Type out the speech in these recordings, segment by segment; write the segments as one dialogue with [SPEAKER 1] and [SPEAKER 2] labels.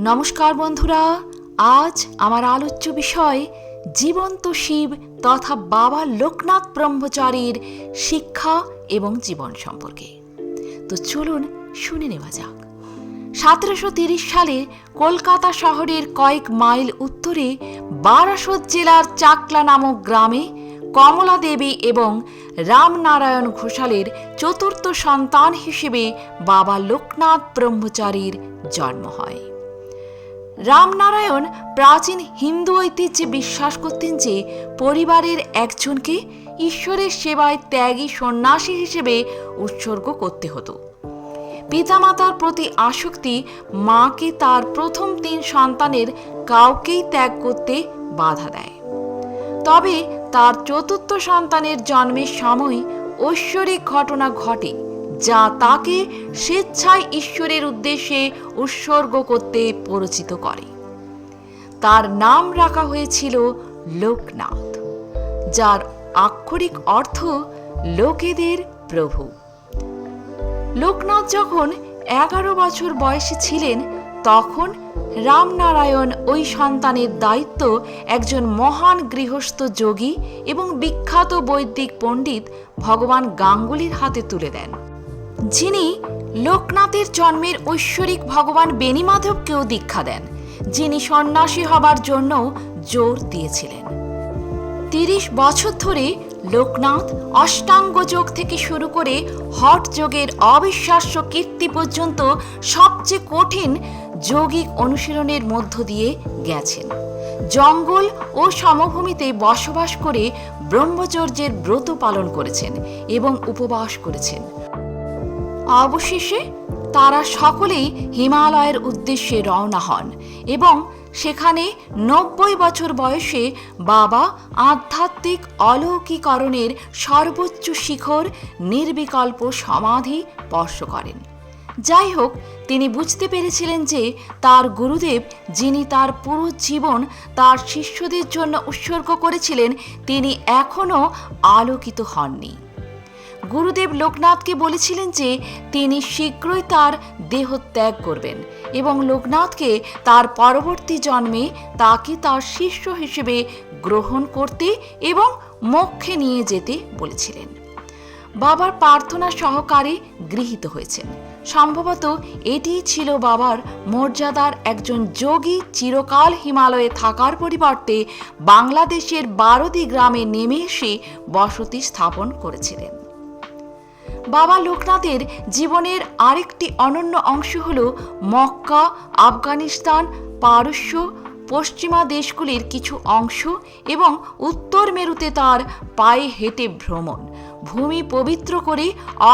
[SPEAKER 1] নমস্কার বন্ধুরা, আজ আমার আলোচ্য বিষয় জীবন্ত শিব তথা বাবা লোকনাথ ব্রহ্মচারীর শিক্ষা এবং জীবন সম্পর্কে। তো চলুন শুনে নেওয়া যাক। সতেরোশো তিরিশ সালে কলকাতা শহরের কয়েক মাইল উত্তরে বারাসত জেলার চাকলা নামক গ্রামে কমলা দেবী এবং রামনারায়ণ ঘোষালের চতুর্থ সন্তান হিসেবে বাবা লোকনাথ ব্রহ্মচারীর জন্ম হয়। রামনারায়ণ প্রাচীন হিন্দু ঐতিহ্যে বিশ্বাস করতেন যে পরিবারের একজনকে ঈশ্বরের সেবায় ত্যাগী সন্ন্যাসী হিসেবে উৎসর্গ করতে হতো। পিতামাতার প্রতি আসক্তি, মাকে তার প্রথম তিন সন্তানের কাউকেই ত্যাগ করতে বাধা দেয়। তবে তার চতুর্থ সন্তানের জন্মের সময় ঐশ্বরিক ঘটনা ঘটে। যা তাকে স্বেচ্ছায় ঈশ্বরের উদ্দেশ্যে উৎসর্গ করতে পরিচিত করে। তার নাম রাখা হয়েছিল লোকনাথ, যার আক্ষরিক অর্থ লোকেদের প্রভু। লোকনাথ যখন এগারো বছর বয়সী ছিলেন, তখন রামনারায়ণ ওই সন্তানের দায়িত্ব একজন মহান গৃহস্থ যোগী এবং বিখ্যাত বৈদিক পণ্ডিত ভগবান গাঙ্গুলির হাতে তুলে দেন। যিনি লোকনাথের জন্মের ঐশ্বরিক ভগবান বেণীমাধবকেও দীক্ষা দেন, যিনি সন্ন্যাসী হবার জন্য জোর দিয়েছিলেন। তিরিশ বছর ধরে লোকনাথ অষ্টাঙ্গ যোগ থেকে শুরু করে হট যোগের অবিশ্বাস্য কীর্তি পর্যন্ত সবচেয়ে কঠিন যৌগিক অনুশীলনের মধ্য দিয়ে গেছেন। জঙ্গল ও সমভূমিতে বসবাস করে ব্রহ্মচর্যের ব্রত পালন করেছেন এবং উপবাস করেছেন। অবশেষে তারা সকলেই হিমালয়ের উদ্দেশ্যে রওনা হন এবং সেখানে নব্বই বছর বয়সে বাবা আধ্যাত্মিক অলৌকিকরণের সর্বোচ্চ শিখর নির্বিকল্প সমাধি স্পর্শ করেন। যাই হোক, তিনি বুঝতে পেরেছিলেন যে তার গুরুদেব যিনি তার পুরো জীবন তার শিষ্যদের জন্য উৎসর্গ করেছিলেন, তিনি এখনও আলোকিত হননি। গুরুদেব লোকনাথকে বলেছিলেন যে তিনি শীঘ্রই তার দেহ ত্যাগ করবেন এবং লোকনাথকে তার পরবর্তী জন্মে তাকে তার শিষ্য হিসেবে গ্রহণ করতে এবং মোক্ষে নিয়ে যেতে বলেছিলেন। বাবার প্রার্থনা সহকারে গৃহীত হয়েছেন সম্ভবত এটিই ছিল বাবার মর্যাদার একজন যোগী চিরকাল হিমালয়ে থাকার পরিবর্তে বাংলাদেশের বারোদি গ্রামে নেমে এসে বসতি স্থাপন করেছিলেন। বাবা লোকনাথের জীবনের আরেকটি অনন্য অংশ হল মক্কা, আফগানিস্তান, পারস্য, পশ্চিমা দেশগুলির কিছু অংশ এবং উত্তর মেরুতে তার পায়ে হেঁটে ভ্রমণ। ভূমি পবিত্র করে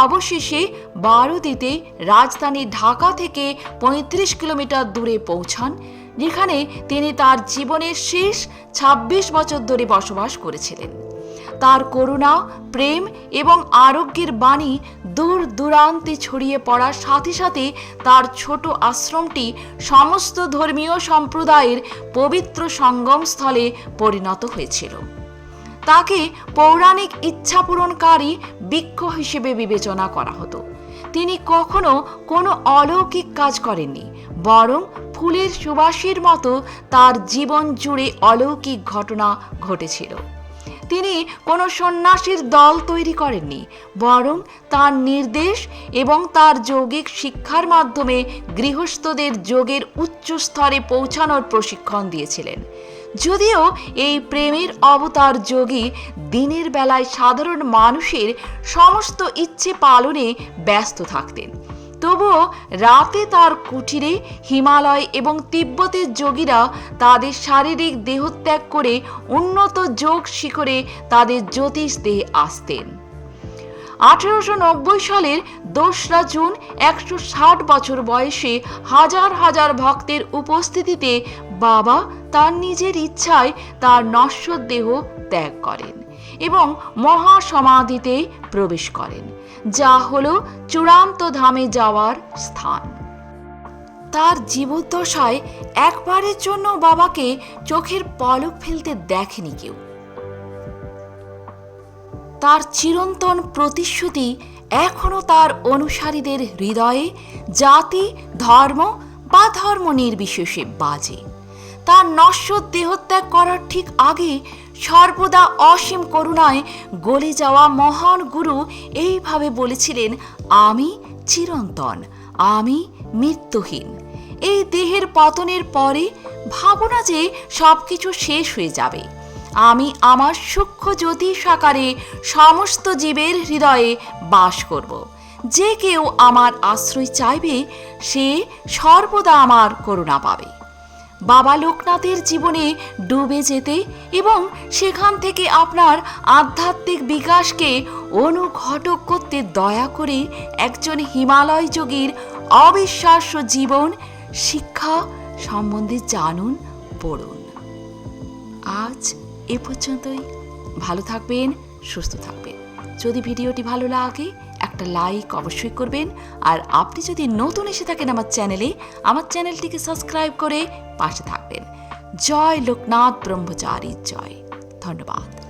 [SPEAKER 1] অবশেষে বারোদিতে রাজধানী ঢাকা থেকে পঁয়ত্রিশ কিলোমিটার দূরে পৌঁছান, যেখানে তিনি তার জীবনের শেষ ২৬ বছর ধরে বসবাস করেছিলেন। তার করুণা, প্রেম এবং আরোগ্যের বাণী দূর দূরান্তে ছড়িয়ে পড়ার সাথে সাথে তার ছোট আশ্রমটি সমস্ত ধর্মীয় সম্প্রদায়ের পবিত্র সঙ্গমস্থলে পরিণত হয়েছিল। তাকে পৌরাণিক ইচ্ছা পূরণকারী বৃক্ষ হিসেবে বিবেচনা করা হতো। তিনি কখনো কোনো অলৌকিক কাজ করেননি, বরং ফুলের সুবাসীর মতো তার জীবন জুড়ে অলৌকিক ঘটনা ঘটেছিল। তিনি কোনো সন্ন্যাসীর দল তৈরি করেননি, বরং তার নির্দেশ এবং তার যৌগিক শিক্ষার মাধ্যমে গৃহস্থদের যোগের উচ্চ স্তরে পৌঁছানোর প্রশিক্ষণ দিয়েছিলেন। যদিও এই প্রেমের অবতার যোগী দিনের বেলায় সাধারণ মানুষের সমস্ত ইচ্ছে পালনে ব্যস্ত থাকতেন। তবুও রাতে তার কুটিরে হিমালয় এবং তিব্বতের যোগীরা তাদের শারীরিক দেহত্যাগ করে উন্নত যোগ শিখরে তাদের জ্যোতিষ দেহে আসতেন। আঠেরোশো নব্বই সালের দোসরা জুন একশো ষাট বছর বয়সে হাজার হাজার ভক্তের উপস্থিতিতে বাবা তার নিজের ইচ্ছায় তার নশ্বর দেহ ত্যাগ করেন। এবং মহাসমাধিতে প্রবেশ করেন, যা হল চূড়ান্ত ধামে যাওয়ার স্থান। তার জীবদ্দশায় একবারের জন্য বাবাকে চোখের পলক ফেলতে দেখেনি কেউ। তার চিরন্তন প্রতিশ্রুতি এখনও তার অনুসারীদের হৃদয়ে জাতি, ধর্ম বা ধর্ম নির্বিশেষে বাজে। তার নশ্বর দেহত্যাগ করার ঠিক আগে সর্বদা অসীম করুণায় গলে যাওয়া মহান গুরু এইভাবে বলেছিলেন, আমি চিরন্তন, আমি মৃত্যুহীন। এই দেহের পতনের পরে ভাবনা যে সব কিছু শেষ হয়ে যাবে। আমি আমার সূক্ষ্ম জ্যোতি সাকারে সমস্ত জীবের হৃদয়ে বাস করব। যে কেউ আমার আশ্রয় চাইবে, সে সর্বদা আমার করুণা পাবে। বাবা লোকনাথের জীবনে ডুবে যেতে এবং সেখান থেকে আপনার আধ্যাত্মিক বিকাশকে অনুঘটক করতে দয়া করে একজন হিমালয় যোগীর অবিশ্বাস্য জীবন শিক্ষা সম্বন্ধে জানুন, পড়ুন। আজ এ পর্যন্তই। ভালো থাকবেন, সুস্থ থাকবেন। যদি ভিডিওটি ভালো লাগে একটা লাইক অবশ্যই করবেন। আর আপনি যদি নতুন এসে থাকেন আমার চ্যানেলে আমার চ্যানেলটিকে সাবস্ক্রাইব করে পাশে থাকবেন। জয় লোকনাথ ব্রহ্মচারী, জয়। ধন্যবাদ।